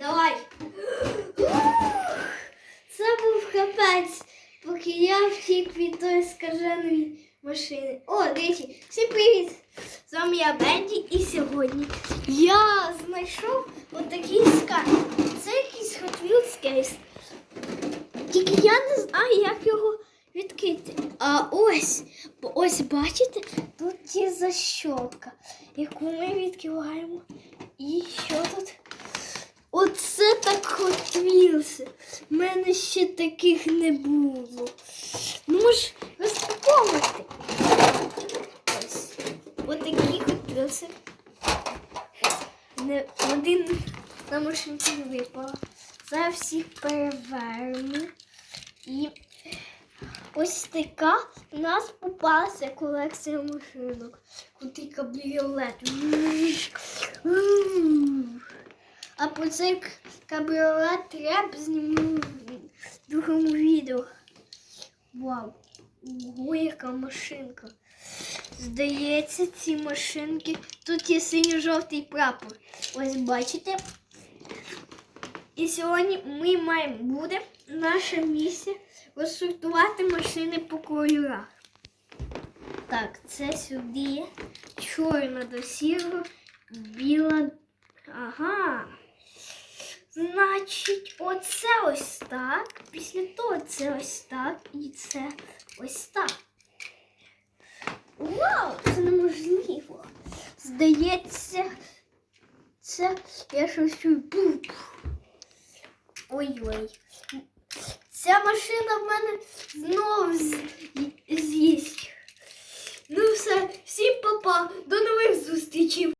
Давай. Це був капець, поки я втік від тої скаженої машини. О, дивіться, всім привіт! З вами я Бенді і сьогодні я знайшов отакий скарб. Це якийсь Hot Wheels кейс. Тільки я не знаю, як його відкрити. А ось, ось бачите, тут є защотка, яку ми відкриваємо. І що тут? Wheels. У мене ще таких не було. Ну, може, розпаковувати. Ось. Отакі Hot Wheels. Не один на машинці випав. Зараз всіх переверну. І ось така у нас попалася колекція машинок. Крутий кабріолет. А про цей кабріолет треба зніму в другому відео. Вау! Ого, яка машинка. Здається, ці машинки. Тут є синьо-жовтий прапор. Ось бачите. І сьогодні ми маємо буде наша місія розсортувати машини по кольорах. Так, це сюди. Чорна до сірого, біла. Ага. Значить, оце ось так. Після того це ось так і це ось так. Вау, це неможливо. Здається, це я щось чую. Ой-ой. Ця машина в мене знов з'їсть. Ну все, всім папа, до нових зустрічей.